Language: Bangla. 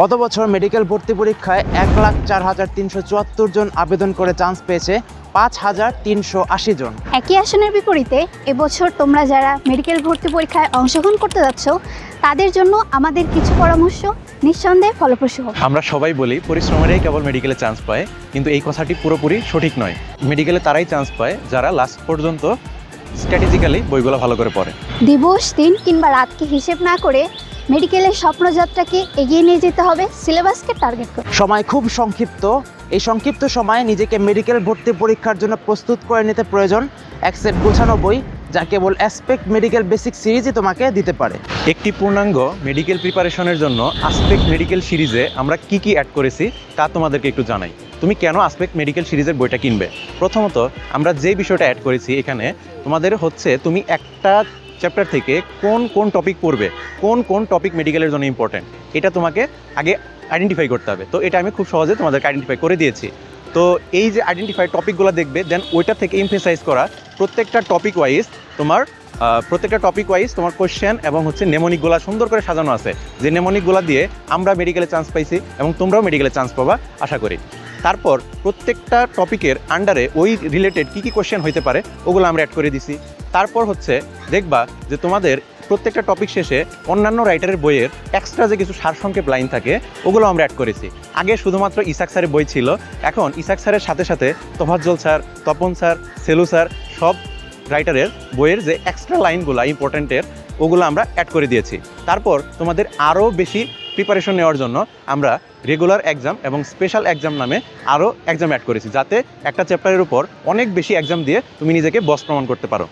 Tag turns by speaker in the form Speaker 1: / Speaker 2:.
Speaker 1: গত বছর মেডিকেল ভর্তি পরীক্ষায় এক লাখ চার হাজার তিনশো চুয়াত্তর জন আবেদন করে চান্স পেয়েছে পাঁচ হাজার তিনশো আশি জন।
Speaker 2: একই আসনের বিপরীতে এবছর তোমরা যারা মেডিকেল ভর্তি পরীক্ষায় অংশগ্রহণ করতে যাচ্ছ তাদের জন্য আমাদের কিছু পরামর্শ নিঃসন্দেহে ফলপ্রসূ হবে
Speaker 3: আমরা সবাই বলি পরিশ্রমেরাই কেবল মেডিকেলে চান্স পায় কিন্তু এই কথাটি পুরোপুরি সঠিক নয়। মেডিকেলে তারাই চান্স পায় যারা লাস্ট পর্যন্ত স্ট্র্যাটেজিক্যালি বইগুলো ভালো করে পড়ে।
Speaker 2: দিবস দিন কিংবা রাতকে হিসেব না করে মেডিকেলের স্বপ্নযাত্রাকে এগিয়ে নিয়ে যেতে হবে সিলেবাসকে টার্গেট করে।
Speaker 1: সময় খুব সংক্ষিপ্ত। এই সংক্ষিপ্ত সময়ে নিজেকে মেডিকেল ভর্তি পরীক্ষার জন্য প্রস্তুত করে নিতে প্রয়োজন এক সেট গোছানো বই যা কেবল অ্যাসপেক্ট মেডিকেল বেসিক সিরিজই তোমাকে দিতে পারে।
Speaker 3: একটি পূর্ণাঙ্গ মেডিকেল প্রিপারেশনের জন্য আসপেক্ট মেডিকেল সিরিজে আমরা কি কি অ্যাড করেছি তা তোমাদেরকে একটু জানাই। তুমি কেন আসপেক্ট মেডিকেল সিরিজের বইটা কিনবে? প্রথমত আমরা যে বিষয়টা অ্যাড করেছি এখানে তোমাদের হচ্ছে তুমি একটা চ্যাপ্টার থেকে কোন কোন টপিক পড়বে, কোন কোন টপিক মেডিকেলের জন্য ইম্পর্ট্যান্ট এটা তোমাকে আগে আইডেন্টিফাই করতে হবে। তো এটা আমি খুব সহজে তোমাদেরকে আইডেন্টিফাই করে দিয়েছি। তো এই যে আইডেন্টিফাই টপিকগুলো দেখবে দেন ওইটা থেকে ইমফেসাইজ করা প্রত্যেকটা টপিক ওয়াইজ তোমার প্রত্যেকটা টপিক ওয়াইজ তোমার কোশ্চেন এবং হচ্ছে নেমনিকগুলো সুন্দর করে সাজানো আছে। যে নেমনিকগুলো দিয়ে আমরা মেডিকেলে চান্স পাইছি এবং তোমরাও মেডিকেলে চান্স পাবা, আশা করি। তারপর প্রত্যেকটা টপিকের আন্ডারে ওই রিলেটেড কী কী কোশ্চেন হইতে পারে, ওগুলো আমরা অ্যাড করে দিছি। তারপর হচ্ছে দেখবা যে তোমাদের প্রত্যেকটা টপিক শেষে অন্যান্য রাইটারের বইয়ের এক্সট্রা যে কিছু সারসংক্ষেপ লাইন থাকে, ওগুলো আমরা অ্যাড করেছি। আগে শুধুমাত্র ইসাক স্যারের বই ছিল, এখন ইসাক স্যারের সাথে সাথে Tofazzal sir, Tapan sir, Selu sir, সব রাইটারের বইয়ের যে এক্সট্রা লাইনগুলো ইম্পর্টেন্টের ওগুলো আমরা অ্যাড করে দিয়েছি। তারপর তোমাদের আরও বেশি প্রিপারেশন নেওয়ার জন্য আমরা রেগুলার এক্সাম এবং স্পেশাল এক্সাম নামে আরও এক্সাম অ্যাড করেছি, যাতে একটা চ্যাপ্টারের উপর অনেক বেশি এক্সাম দিয়ে তুমি নিজেকে বস প্রমাণ করতে পারো।